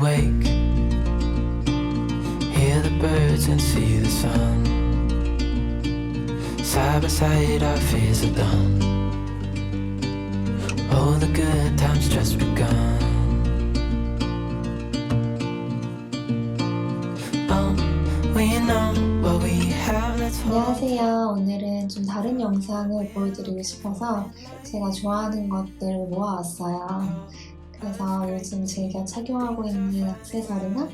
wake, hear the birds and see the sun. Side by side, our fears are done. Oh, the good times just begun. Oh. 안녕하세요. 오늘은 좀 다른 영상을 보여드리고 싶어서 제가 좋아하는 것들을 모아왔어요. 그래서 요즘 즐겨 착용하고 있는 액세서리나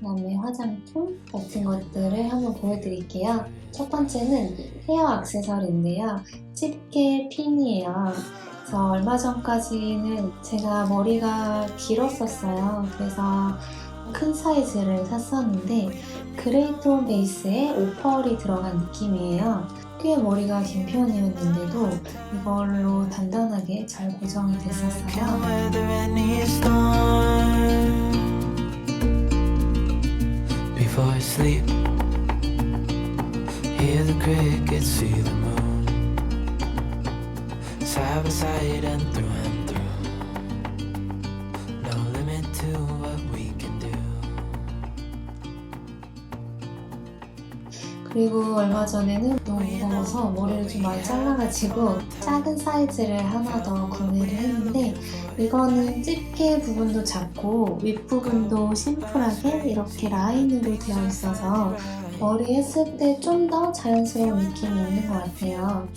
그다음에 화장품 같은 것들을 한번 보여드릴게요. 첫 번째는 헤어 액세서리인데요. 집게 핀이에요. 그래서 얼마 전까지는 제가 머리가 길었었어요. 그래서 큰 사이즈를 샀었는데 그레이톤 베이스에 오펄이 들어간 느낌이에요. 꽤 머리가 긴 편이었는데도 이걸로 단단하게 잘 고정이 됐었어요. Hear the crickets, see the moon, side by side and through. 그리고 얼마 전에는 너무 무거워서 머리를 좀 많이 잘라가지고 작은 사이즈를 하나 더 구매를 했는데 이거는 집게 부분도 작고 윗부분도 심플하게 이렇게 라인으로 되어 있어서 머리 했을 때 좀 더 자연스러운 느낌이 있는 것 같아요.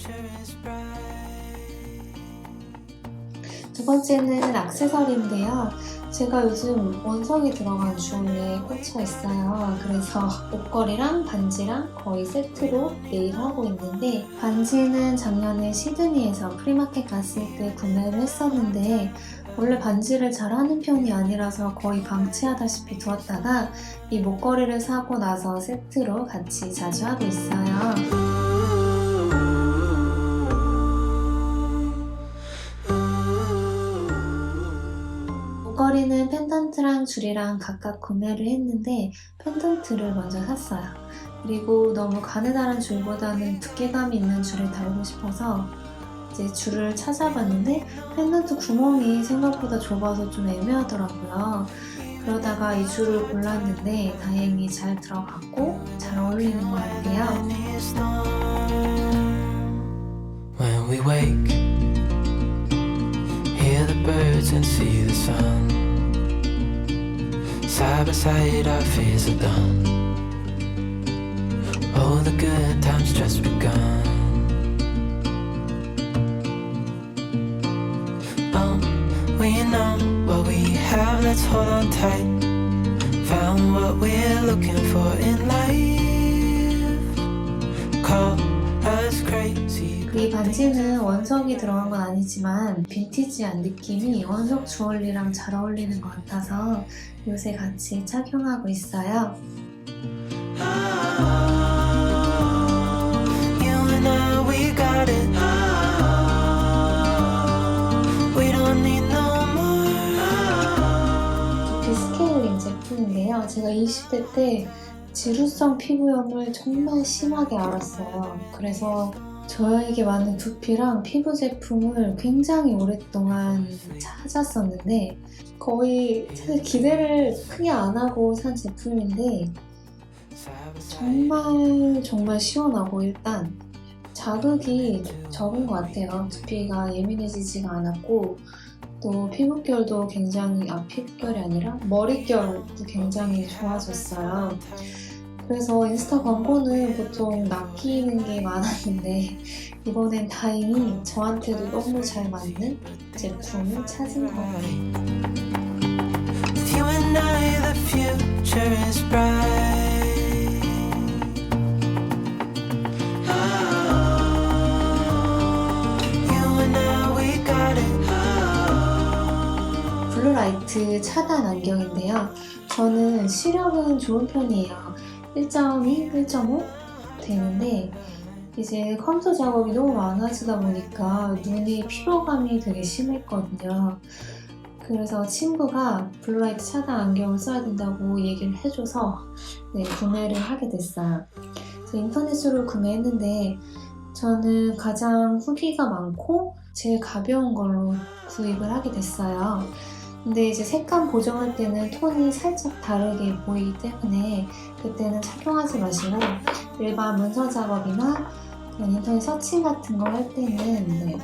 두 번째는 액세서리인데요. 제가 요즘 원석이 들어간 주얼리에 꽂혀 있어요. 그래서 옷걸이랑 반지랑 거의 세트로 매일 하고 있는데 반지는 작년에 시드니에서 프리마켓 갔을 때 구매를 했었는데 원래 반지를 잘 하는 편이 아니라서 거의 방치하다시피 두었다가 이 목걸이를 사고 나서 세트로 같이 자주 하고 있어요. 펜던트랑 줄이랑 각각 구매를 했는데 펜던트를 먼저 샀어요. 그리고 너무 가느다란 줄보다는 두께감이 있는 줄을 달고 싶어서 이제 줄을 찾아봤는데 펜던트 구멍이 생각보다 좁아서 좀 애매하더라고요. 그러다가 이 줄을 골랐는데 다행히 잘 들어갔고 잘 어울리는 것 같아요. When we wake, hear the birds and see the sun. Side by side, our fears are done. All the good times just begun. Oh, we know what we have, let's hold on tight. Found what we're looking for in life. 이 반지는 원석이 들어간 건 아니지만 빈티지한 느낌이 원석 주얼리랑 잘 어울리는 것 같아서 요새 같이 착용하고 있어요. 비스케일링 제품인데요. 제가 20대 때 지루성 피부염을 정말 심하게 앓았어요. 그래서 저에게 맞는 두피랑 피부 제품을 굉장히 오랫동안 찾았었는데 거의 사실 기대를 크게 안 하고 산 제품인데 정말 정말 시원하고 일단 자극이 적은 것 같아요. 두피가 예민해지지가 않았고 또 피부결도 굉장히 아 피부결이 아니라 머릿결도 굉장히 좋아졌어요. 그래서 인스타 광고는 보통 낚이는 게 많았는데 이번엔 다행히 저한테도 너무 잘 맞는 제품을 찾은 got it. 블루라이트 차단 안경인데요. 저는 시력은 좋은 편이에요. 1.2, 1.5 되는데 이제 컴퓨터 작업이 너무 많아지다 보니까 눈이 피로감이 되게 심했거든요. 그래서 친구가 블루라이트 차단 안경을 써야 된다고 얘기를 해줘서 네, 구매를 하게 됐어요. 인터넷으로 구매했는데 저는 가장 후기가 많고 제일 가벼운 걸로 구입을 하게 됐어요. 근데 이제 색감 보정할 때는 톤이 살짝 다르게 보이기 때문에 그때는 착용하지 마시고 일반 문서 작업이나 인터넷 서칭 같은 거 할 때는 네,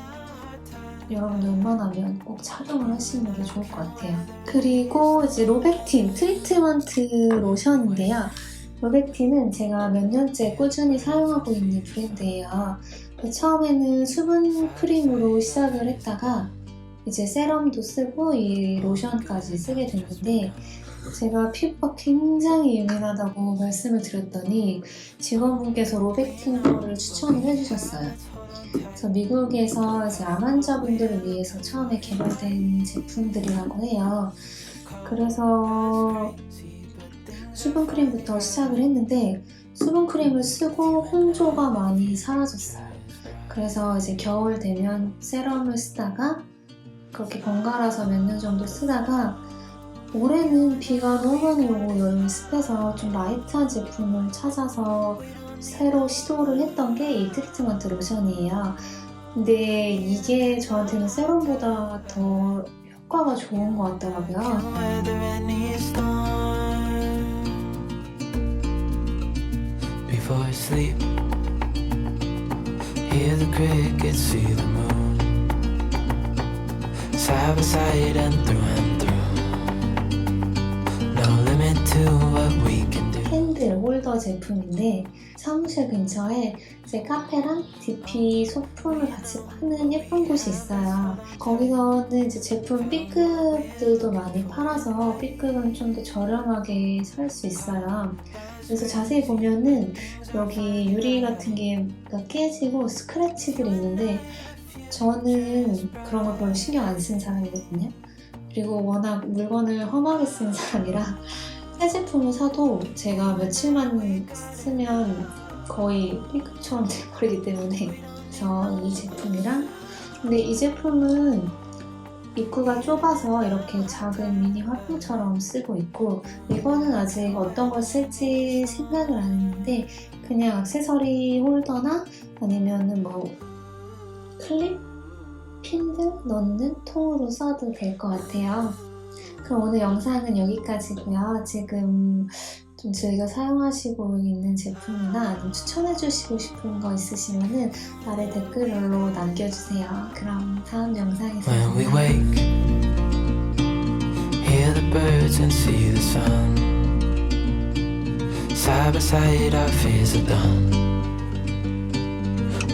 여러분들 웬만하면 꼭 착용을 하시는 게 좋을 것 같아요. 그리고 이제 로백틴 트리트먼트 로션인데요. 로백틴은 제가 몇 년째 꾸준히 사용하고 있는 브랜드예요. 처음에는 수분 크림으로 시작을 했다가 이제 세럼도 쓰고 이 로션까지 쓰게 됐는데 제가 피부가 굉장히 예민하다고 말씀을 드렸더니 직원분께서 거를 추천을 해주셨어요. 그래서 미국에서 이제 암 환자분들을 위해서 처음에 개발된 제품들이라고 해요. 그래서 수분 크림부터 시작을 했는데 수분 크림을 쓰고 홍조가 많이 사라졌어요. 그래서 이제 겨울 되면 세럼을 쓰다가 그렇게 번갈아서 몇 년 정도 쓰다가 올해는 비가 너무 많이 오고 여름이 습해서 좀 라이트한 제품을 찾아서 새로 시도를 했던 게 이 트리트먼트 로션이에요. 근데 이게 저한테는 세럼보다 더 효과가 좋은 것 같더라고요. Side by side and through and through. No limit to what we can do. 캔들 홀더 제품인데 사무실 근처에 제 카페랑 DP 소품을 같이 파는 예쁜 곳이 있어요. 거기서는 이제 제품 B급들도 많이 팔아서 B급은 좀 더 저렴하게 살 수 있어요. 그래서 자세히 보면은 여기 유리 같은 게 깨지고 스크래치들이 있는데 저는 그런 걸 별로 신경 안 쓰는 사람이거든요. 그리고 워낙 물건을 험하게 쓰는 사람이라 새 제품을 사도 제가 며칠만 쓰면 거의 B급처럼 돼버리기 때문에 그래서 이 제품이랑 근데 이 제품은 입구가 좁아서 이렇게 작은 미니 화풍처럼 쓰고 있고 이거는 아직 어떤 걸 쓸지 생각을 안 했는데 그냥 액세서리 홀더나 아니면은 뭐 클립? 핀들 넣는 통으로 써도 될 것 같아요. 그럼 오늘 영상은 여기까지고요. 지금 좀 즐겨 사용하시고 있는 제품이나 아니면 추천해주시고 싶은 거 있으시면은 아래 댓글로 남겨주세요. 그럼 다음 영상에서 만나요.